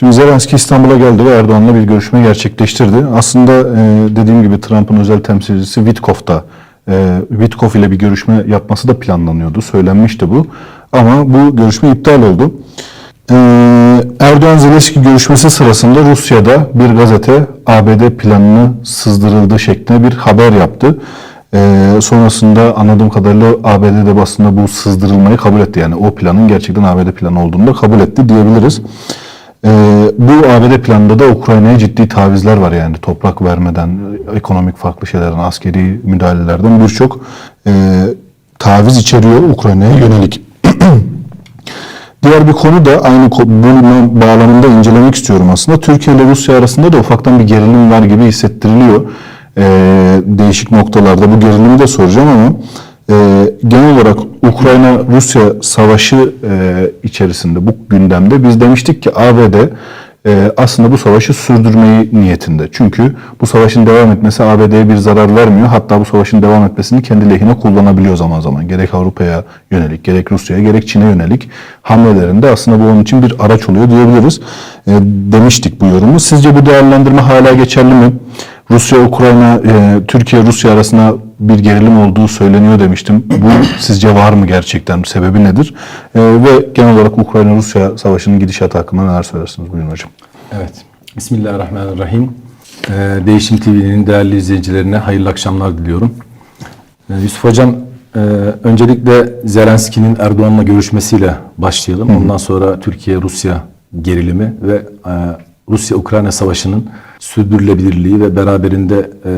Şimdi Zelenski İstanbul'a geldi ve Erdoğan'la bir görüşme gerçekleştirdi. Aslında e, dediğim gibi Trump'ın özel temsilcisi Witkoff da e, Witkoff ile bir görüşme yapması da planlanıyordu. Söylenmişti bu. Ama bu görüşme iptal oldu. E, Erdoğan Zelenski görüşmesi sırasında Rusya'da bir gazete ABD planını sızdırıldı şeklinde bir haber yaptı. E, sonrasında anladığım kadarıyla ABD'de basında bu sızdırılmayı kabul etti. Yani o planın gerçekten ABD planı olduğunu da kabul etti diyebiliriz. Ee, bu ABD planında da Ukrayna'ya ciddi tavizler var yani toprak vermeden, ekonomik farklı şeylerden, askeri müdahalelerden birçok e, taviz içeriyor Ukrayna'ya yönelik. Diğer bir konu da aynı bunun bağlamında incelemek istiyorum aslında. Türkiye ile Rusya arasında da ufaktan bir gerilim var gibi hissettiriliyor. Ee, değişik noktalarda bu gerilimi de soracağım ama e, genel olarak Ukrayna-Rusya savaşı e, içerisinde bu gündemde biz demiştik ki ABD e, aslında bu savaşı sürdürmeyi niyetinde. Çünkü bu savaşın devam etmesi ABD'ye bir zarar vermiyor. Hatta bu savaşın devam etmesini kendi lehine kullanabiliyor zaman zaman. Gerek Avrupa'ya yönelik, gerek Rusya'ya, gerek Çin'e yönelik hamlelerinde aslında bu onun için bir araç oluyor diyebiliriz. E, demiştik bu yorumu. Sizce bu değerlendirme hala geçerli mi? Rusya, Ukrayna, e, Türkiye, Rusya arasında bir gerilim olduğu söyleniyor demiştim. Bu sizce var mı gerçekten? Sebebi nedir? E, ve genel olarak Ukrayna-Rusya savaşının gidişatı hakkında neler söylersiniz? Buyurun hocam. Evet. Bismillahirrahmanirrahim. Ee, Değişim TV'nin değerli izleyicilerine hayırlı akşamlar diliyorum. Ee, Yusuf Hocam, e, öncelikle Zelenski'nin Erdoğan'la görüşmesiyle başlayalım. Ondan sonra Türkiye-Rusya gerilimi ve e, Rusya-Ukrayna savaşının sürdürülebilirliği ve beraberinde e,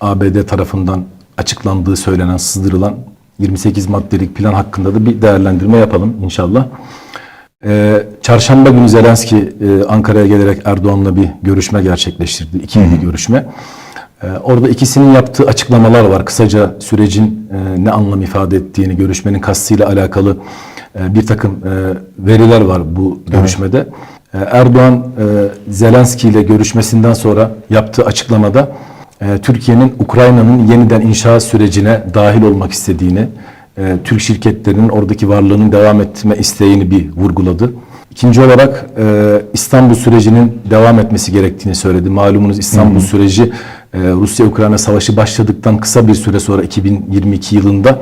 ABD tarafından açıklandığı söylenen, sızdırılan 28 maddelik plan hakkında da bir değerlendirme yapalım inşallah. Ee, çarşamba günü Zelenski e, Ankara'ya gelerek Erdoğan'la bir görüşme gerçekleştirdi. İkili bir görüşme. Ee, orada ikisinin yaptığı açıklamalar var. Kısaca sürecin e, ne anlam ifade ettiğini, görüşmenin kastıyla alakalı e, bir takım e, veriler var bu görüşmede. E, Erdoğan e, Zelenski ile görüşmesinden sonra yaptığı açıklamada e, Türkiye'nin Ukrayna'nın yeniden inşaat sürecine dahil olmak istediğini, e, Türk şirketlerinin oradaki varlığının devam etme isteğini bir vurguladı. İkinci olarak İstanbul sürecinin devam etmesi gerektiğini söyledi. Malumunuz İstanbul süreci e, Rusya-Ukrayna savaşı başladıktan kısa bir süre sonra 2022 yılında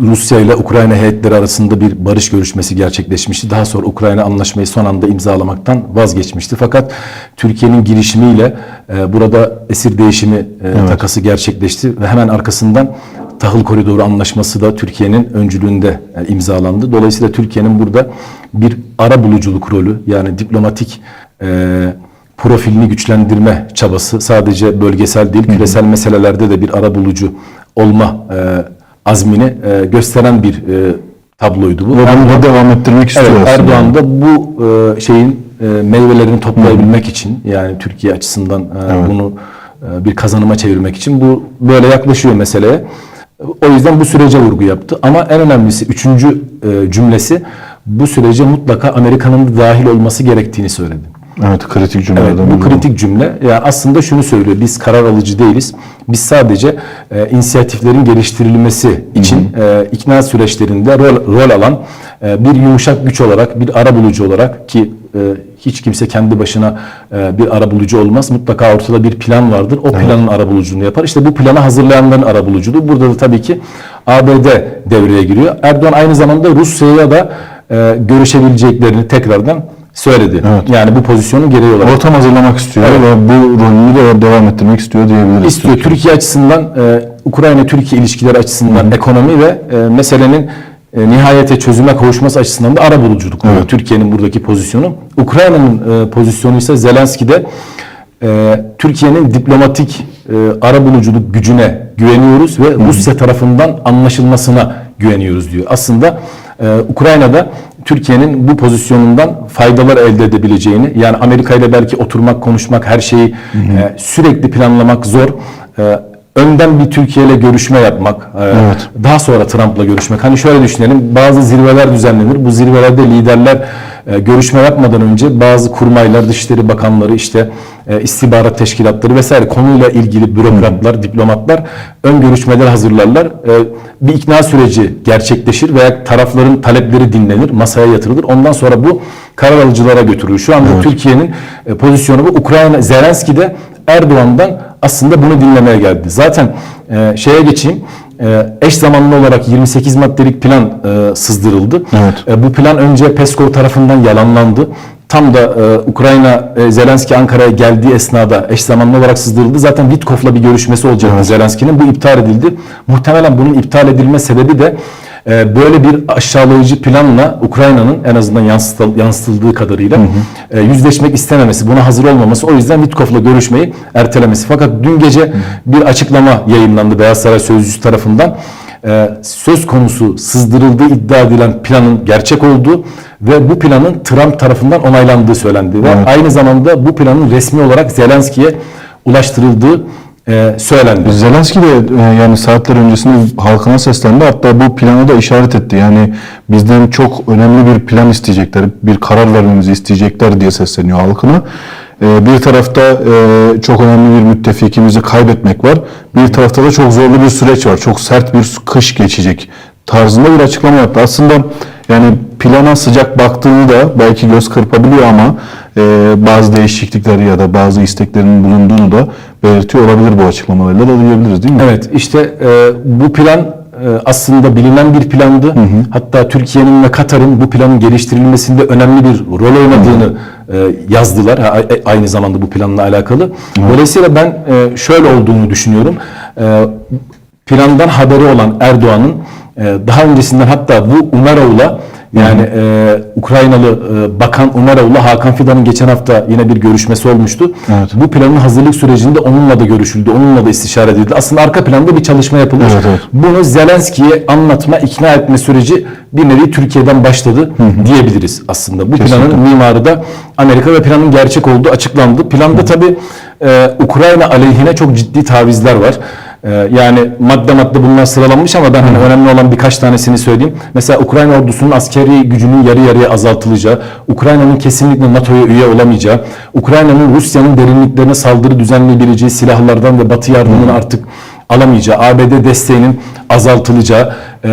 Rusya ile Ukrayna heyetleri arasında bir barış görüşmesi gerçekleşmişti. Daha sonra Ukrayna anlaşmayı son anda imzalamaktan vazgeçmişti. Fakat Türkiye'nin girişimiyle e, burada esir değişimi e, takası gerçekleşti ve hemen arkasından tahıl koridoru anlaşması da Türkiye'nin öncülüğünde e, imzalandı. Dolayısıyla Türkiye'nin burada bir ara buluculuk rolü yani diplomatik e, profilini güçlendirme çabası sadece bölgesel değil küresel meselelerde de bir ara bulucu olma e, azmini e, gösteren bir e, tabloydu bu. Ve bunu da devam ettirmek istiyor Evet, aslında. Erdoğan da bu e, şeyin e, meyvelerini toplayabilmek için yani Türkiye açısından e, bunu e, bir kazanıma çevirmek için bu böyle yaklaşıyor meseleye. O yüzden bu sürece vurgu yaptı. Ama en önemlisi üçüncü e, cümlesi bu sürece mutlaka Amerika'nın da dahil olması gerektiğini söyledi. Evet, kritik Evet, cümlelerden bu kritik cümle yani aslında şunu söylüyor. Biz karar alıcı değiliz. Biz sadece e, inisiyatiflerin geliştirilmesi için e, ikna süreçlerinde rol, rol alan e, bir yumuşak güç olarak, bir ara bulucu olarak ki e, hiç kimse kendi başına e, bir ara bulucu olmaz. Mutlaka ortada bir plan vardır. O planın ara buluculuğunu yapar. İşte bu planı hazırlayanların ara buluculuğu. Burada da tabii ki ABD devreye giriyor. Erdoğan aynı zamanda Rusya'ya da e, görüşebileceklerini tekrardan söyledi. Yani bu pozisyonun gereği olarak. Ortam hazırlamak istiyor ve bu rolünü de devam ettirmek istiyor diyebiliriz. istiyor. Türkiye açısından, e, Ukrayna-Türkiye ilişkileri açısından ekonomi ve e, meselenin e, nihayete çözüme kavuşması açısından da ara buluculuk. oluyor. Türkiye'nin buradaki pozisyonu. Ukrayna'nın e, pozisyonu ise Zelenski'de e, Türkiye'nin diplomatik e, ara buluculuk gücüne güveniyoruz ve Rusya tarafından anlaşılmasına güveniyoruz diyor. Aslında e, Ukrayna'da Türkiye'nin bu pozisyonundan faydalar elde edebileceğini yani Amerika ile belki oturmak, konuşmak, her şeyi e, sürekli planlamak zor. E, önden bir Türkiye ile görüşme yapmak, e, daha sonra Trump'la görüşmek. Hani şöyle düşünelim, bazı zirveler düzenlenir. Bu zirvelerde liderler e, görüşme yapmadan önce bazı kurmaylar, Dışişleri Bakanları, işte e, istihbarat teşkilatları vesaire konuyla ilgili bürokratlar, diplomatlar ön görüşmeler hazırlarlar. E, bir ikna süreci gerçekleşir veya tarafların talepleri dinlenir, masaya yatırılır. Ondan sonra bu karar alıcılara götürülür. Şu anda Türkiye'nin e, pozisyonu bu. Ukrayna, Zelenski de Erdoğan'dan aslında bunu dinlemeye geldi. Zaten e, şeye geçeyim. E, eş zamanlı olarak 28 maddelik plan e, sızdırıldı. Evet. E, bu plan önce Peskov tarafından yalanlandı. Tam da e, Ukrayna e, Zelenski Ankara'ya geldiği esnada eş zamanlı olarak sızdırıldı. Zaten Witkoff'la bir görüşmesi olacaktı Zelenski'nin. Bu iptal edildi. Muhtemelen bunun iptal edilme sebebi de böyle bir aşağılayıcı planla Ukrayna'nın en azından yansıtıl- yansıtıldığı kadarıyla e, yüzleşmek istememesi, buna hazır olmaması. O yüzden Witkoff'la görüşmeyi ertelemesi. Fakat dün gece bir açıklama yayınlandı Beyaz Saray Sözcüsü tarafından e, söz konusu sızdırıldığı iddia edilen planın gerçek olduğu ve bu planın Trump tarafından onaylandığı söylendi. Ve Evet. aynı zamanda bu planın resmi olarak Zelenski'ye ulaştırıldığı e, söylendi. Zelenski de e, yani saatler öncesinde halkına seslendi. Hatta bu plana da işaret etti. Yani bizden çok önemli bir plan isteyecekler, bir karar vermemizi isteyecekler diye sesleniyor halkına. E, Bir tarafta e, çok önemli bir müttefikimizi kaybetmek var. Bir tarafta da çok zorlu bir süreç var. Çok sert bir kış geçecek tarzında bir açıklama yaptı. Aslında yani plana sıcak baktığını da belki göz kırpabiliyor ama bazı değişiklikleri ya da bazı isteklerinin bulunduğunu da belirtiyor olabilir bu açıklamalarıyla da diyebiliriz değil mi? Evet işte e, bu plan e, aslında bilinen bir plandı. Hatta Türkiye'nin ve Katar'ın bu planın geliştirilmesinde önemli bir rol oynadığını e, yazdılar. Ha, aynı zamanda bu planla alakalı. Dolayısıyla ben şöyle olduğunu düşünüyorum. Plandan haberi olan Erdoğan'ın daha öncesinden hatta bu Umerov'la yani e, Ukraynalı e, Bakan Umerov'la Hakan Fidan'ın geçen hafta yine bir görüşmesi olmuştu. Evet. Bu planın hazırlık sürecinde onunla da görüşüldü, onunla da istişare edildi. Aslında arka planda bir çalışma yapılmış. Evet, evet. Bunu Zelenski'ye anlatma, ikna etme süreci bir nevi Türkiye'den başladı diyebiliriz aslında. Bu Kesinlikle. planın mimarı da Amerika ve planın gerçek olduğu açıklandı. Planda tabii e, Ukrayna aleyhine çok ciddi tavizler var. E, yani madde madde bunlar sıralanmış ama ben hani önemli olan birkaç tanesini söyleyeyim. Mesela Ukrayna ordusunun askeri gücünün yarı yarıya azaltılacağı, Ukrayna'nın kesinlikle NATO'ya üye olamayacağı, Ukrayna'nın Rusya'nın derinliklerine saldırı düzenleyebileceği silahlardan ve Batı yardımını artık alamayacağı, ABD desteğinin azaltılacağı, e,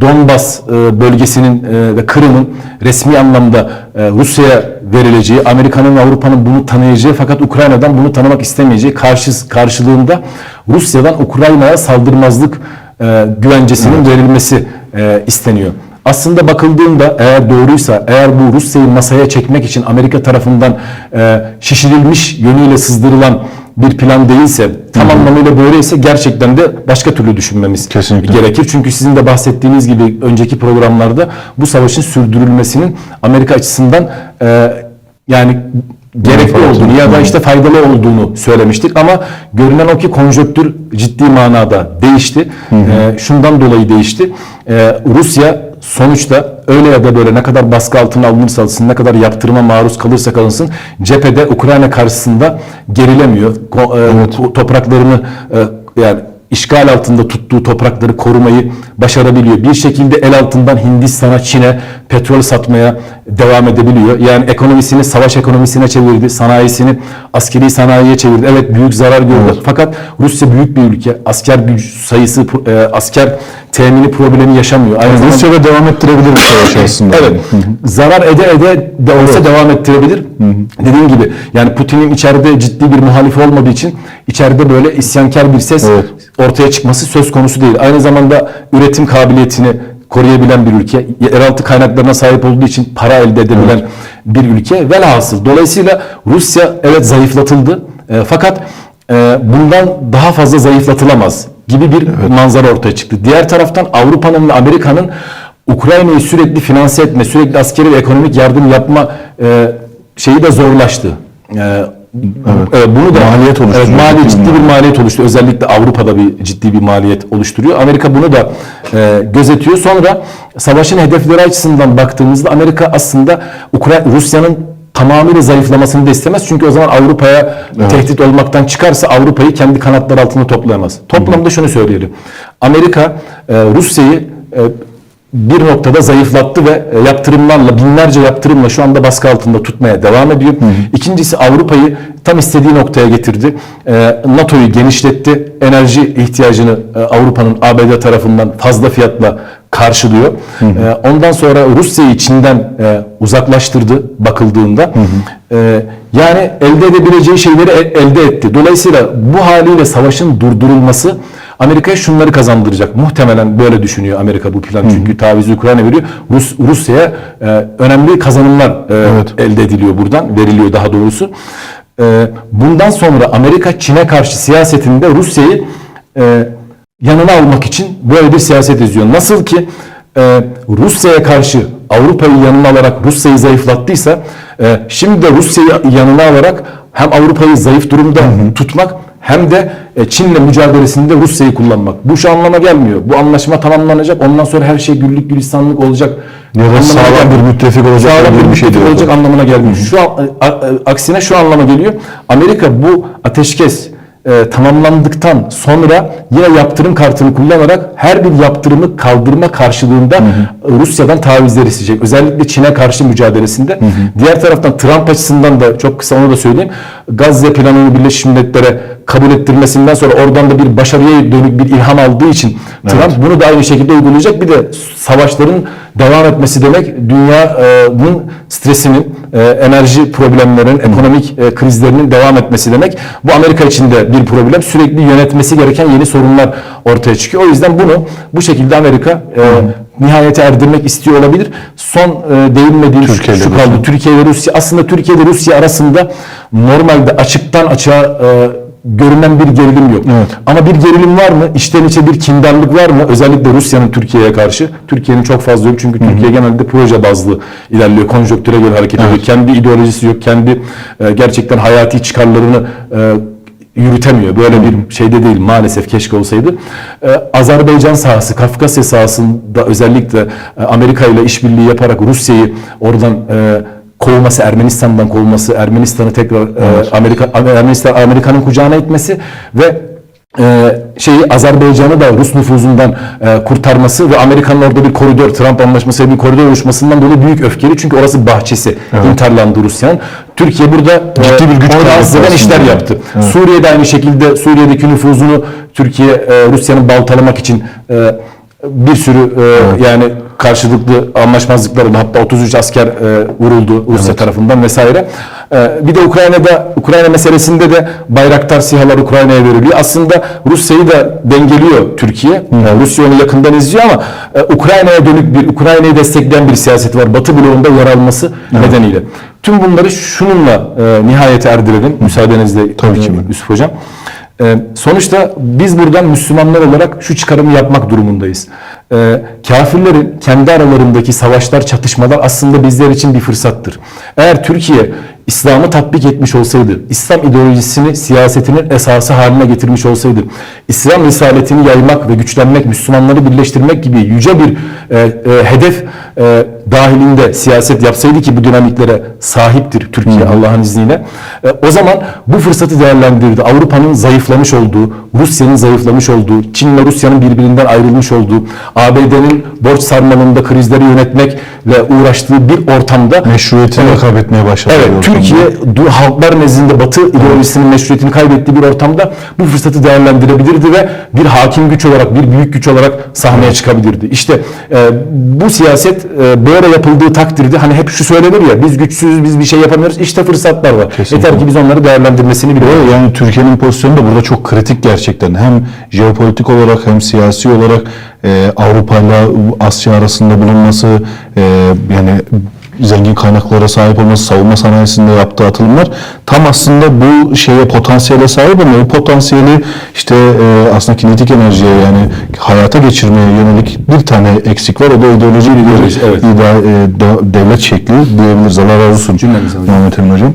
Donbas e, bölgesinin e, ve Kırım'ın resmi anlamda Rusya'ya verileceği, Amerika'nın ve Avrupa'nın bunu tanıyacağı fakat Ukrayna'dan bunu tanımak istemeyeceği karşı, karşılığında Rusya'dan Ukrayna'ya saldırmazlık e, güvencesinin verilmesi e, isteniyor. Aslında bakıldığında eğer doğruysa, eğer bu Rusya'yı masaya çekmek için Amerika tarafından e, şişirilmiş yönüyle sızdırılan bir plan değilse, tam anlamıyla böyleyse gerçekten de başka türlü düşünmemiz Kesinlikle. gerekir. Çünkü sizin de bahsettiğiniz gibi önceki programlarda bu savaşın sürdürülmesinin Amerika açısından e, yani gerekli olduğunu ya da işte faydalı olduğunu söylemiştik ama görünen o ki konjonktür ciddi manada değişti. E, şundan dolayı değişti. E, Rusya sonuçta öyle ya da böyle ne kadar baskı altına alınırsa alsın, ne kadar yaptırıma maruz kalırsa kalınsın cephede Ukrayna karşısında gerilemiyor. Ko- e, to- topraklarını e, yani işgal altında tuttuğu toprakları korumayı başarabiliyor. Bir şekilde el altından Hindistan'a, Çin'e petrol satmaya devam edebiliyor. Yani ekonomisini savaş ekonomisine çevirdi, sanayisini askeri sanayiye çevirdi. Evet büyük zarar gördü. Fakat Rusya büyük bir ülke. Asker güç sayısı, e, asker temini problemi yaşamıyor. Aynı zamanda- Rusya'da devam ettirebilir bu savaşı aslında. Evet. Zarar ede ede de olsa devam ettirebilir. Dediğim gibi yani Putin'in içeride ciddi bir muhalifi olmadığı için içeride böyle isyankar bir ses Evet. Ortaya çıkması söz konusu değil. Aynı zamanda üretim kabiliyetini koruyabilen bir ülke, yeraltı kaynaklarına sahip olduğu için para elde edebilen bir ülke. Velhasıl dolayısıyla Rusya evet zayıflatıldı. E, fakat e, bundan daha fazla zayıflatılamaz gibi bir manzara ortaya çıktı. Diğer taraftan Avrupa'nın ve Amerika'nın Ukrayna'yı sürekli finanse etme, sürekli askeri ve ekonomik yardım yapma e, şeyi de zorlaştı. E, e, bunu da Maliyet oluşturuyor. Evet, maliyet ciddi bir maliyet oluşturuyor. Özellikle Avrupa'da bir ciddi bir maliyet oluşturuyor. Amerika bunu da e, gözetiyor. Sonra savaşın hedefleri açısından baktığımızda Amerika aslında Ukrayna Rusya'nın tamamıyla zayıflamasını da istemez. Çünkü o zaman Avrupa'ya tehdit olmaktan çıkarsa Avrupa'yı kendi kanatları altında toplayamaz. Toplamda şunu söyleyelim. Amerika e, Rusya'yı e, bir noktada zayıflattı ve e, yaptırımlarla binlerce yaptırımla şu anda baskı altında tutmaya devam ediyor. İkincisi Avrupa'yı tam istediği noktaya getirdi. E, NATO'yu genişletti. Enerji ihtiyacını e, Avrupa'nın ABD tarafından fazla fiyatla karşılıyor. E, ondan sonra Rusya'yı Çin'den uzaklaştırdı bakıldığında. E, yani elde edebileceği şeyleri elde etti. Dolayısıyla bu haliyle savaşın durdurulması Amerika'ya şunları kazandıracak. Muhtemelen böyle düşünüyor Amerika bu plan. Çünkü tavizi Ukrayna veriyor. Rus, Rusya'ya e, önemli kazanımlar e, elde ediliyor buradan. Veriliyor daha doğrusu. E, bundan sonra Amerika Çin'e karşı siyasetinde Rusya'yı e, yanına almak için böyle bir siyaset izliyor. Nasıl ki e, Rusya'ya karşı Avrupa'yı yanına alarak Rusya'yı zayıflattıysa e, şimdi de Rusya'yı yanına alarak hem Avrupa'yı zayıf durumda tutmak hem de e, Çin'le mücadelesinde Rusya'yı kullanmak. Bu şu anlama gelmiyor. Bu anlaşma tamamlanacak. Ondan sonra her şey güllük gülistanlık olacak. Ya da sağlam gelmiyor. bir müttefik olacak Sağlam bir bir şey diyor. olacak anlamına gelmiyor. Şu an, a- a- aksine şu anlama geliyor. Amerika bu ateşkes e, tamamlandıktan sonra yine yaptırım kartını kullanarak her bir yaptırımı kaldırma karşılığında Rusya'dan tavizler isteyecek. Özellikle Çin'e karşı mücadelesinde. Diğer taraftan Trump açısından da çok kısa onu da söyleyeyim. Gazze planını Birleşmiş Milletler'e kabul ettirmesinden sonra oradan da bir başarıya dönük bir ilham aldığı için Trump bunu da aynı şekilde uygulayacak. Bir de savaşların devam etmesi demek dünyanın stresinin, e, enerji problemlerin, ekonomik e, krizlerinin devam etmesi demek. Bu Amerika için de bir problem. Sürekli yönetmesi gereken yeni sorunlar ortaya çıkıyor. O yüzden bunu bu şekilde Amerika e, nihayete erdirmek istiyor olabilir. Son e, değinmediğim şu, Türkiye şu kaldı. Türkiye ve Rusya. Aslında Türkiye ile Rusya arasında normalde açıktan açığa e, görünen bir gerilim yok. Evet. Ama bir gerilim var mı? İçten içe bir kindarlık var mı? Özellikle Rusya'nın Türkiye'ye karşı. Türkiye'nin çok fazla yok. Çünkü Türkiye genelde proje bazlı ilerliyor. Konjonktüre göre hareket ediyor. Kendi ideolojisi yok. Kendi e, gerçekten hayati çıkarlarını e, yürütemiyor. Böyle bir şeyde değil maalesef keşke olsaydı. Ee, Azerbaycan sahası, Kafkasya sahasında özellikle e, Amerika ile işbirliği yaparak Rusya'yı oradan e, kovması, Ermenistan'dan kovması, Ermenistan'ı tekrar e, Amerika Ermenistan Amerika'nın kucağına itmesi ve e, şeyi Azerbaycan'ı da Rus nüfuzundan e, kurtarması ve Amerika'nın orada bir koridor, Trump anlaşmasıyla bir koridor oluşmasından dolayı büyük öfkeli. Çünkü orası bahçesi. İnterlandı Rusya'nın. Türkiye burada e, Ciddi bir güç rahatsız eden işler yaptı. Suriye'de aynı şekilde Suriye'deki nüfuzunu Türkiye e, Rusya'nın baltalamak için e, bir sürü e, yani karşılıklı anlaşmazlıklarla hatta 33 asker e, vuruldu Rusya tarafından vesaire. E, bir de Ukrayna'da Ukrayna meselesinde de Bayraktar SİHA'lar Ukrayna'ya veriliyor. Aslında Rusya'yı da dengeliyor Türkiye. E, Rusya onu yakından izliyor ama e, Ukrayna'ya dönük bir Ukrayna'yı destekleyen bir siyaseti var. Batı bloğunda yer alması nedeniyle. Tüm bunları şununla e, nihayete erdirelim. Müsaadenizle Tabii ki. e, Yusuf Hocam. Ee, sonuçta biz buradan Müslümanlar olarak şu çıkarımı yapmak durumundayız. Ee, kafirlerin kendi aralarındaki savaşlar, çatışmalar aslında bizler için bir fırsattır. Eğer Türkiye İslam'ı tatbik etmiş olsaydı, İslam ideolojisini siyasetinin esası haline getirmiş olsaydı, İslam risaletini yaymak ve güçlenmek, Müslümanları birleştirmek gibi yüce bir e, e, hedef e, dahilinde siyaset yapsaydı ki bu dinamiklere sahiptir Türkiye Allah'ın izniyle. E, o zaman bu fırsatı değerlendirdi. Avrupa'nın zayıflamış olduğu, Rusya'nın zayıflamış olduğu, Çin'le Rusya'nın birbirinden ayrılmış olduğu, ABD'nin borç sarmalında krizleri yönetmekle uğraştığı bir ortamda Meşruiyetini Evet. kaybetmeye başladı. Evet. Türkiye halklar nezdinde Batı ideolojisinin meşruiyetini kaybettiği bir ortamda bu fırsatı değerlendirebilirdi ve bir hakim güç olarak, bir büyük güç olarak sahneye çıkabilirdi. İşte e, bu siyaset e, böyle yapıldığı takdirde hani hep şu söylenir ya biz güçsüzüz, biz bir şey yapamıyoruz. İşte fırsatlar var. Kesinlikle. Yeter ki biz onları değerlendirmesini bilelim. Yani Türkiye'nin pozisyonu da burada çok kritik gerçekten. Hem jeopolitik olarak hem siyasi olarak e, Avrupa ile Asya arasında bulunması e, yani zengin kaynaklara sahip olması, savunma sanayisinde yaptığı atılımlar tam aslında bu şeye potansiyele sahip ama o potansiyeli işte e, aslında kinetik enerjiye yani hayata geçirmeye yönelik bir tane eksik var. O da ideoloji, İdeoloji, evet. e, de- devlet şekli diyebiliriz. Allah razı olsun. Cümlemize hocam. Muhammed Emin Hocam.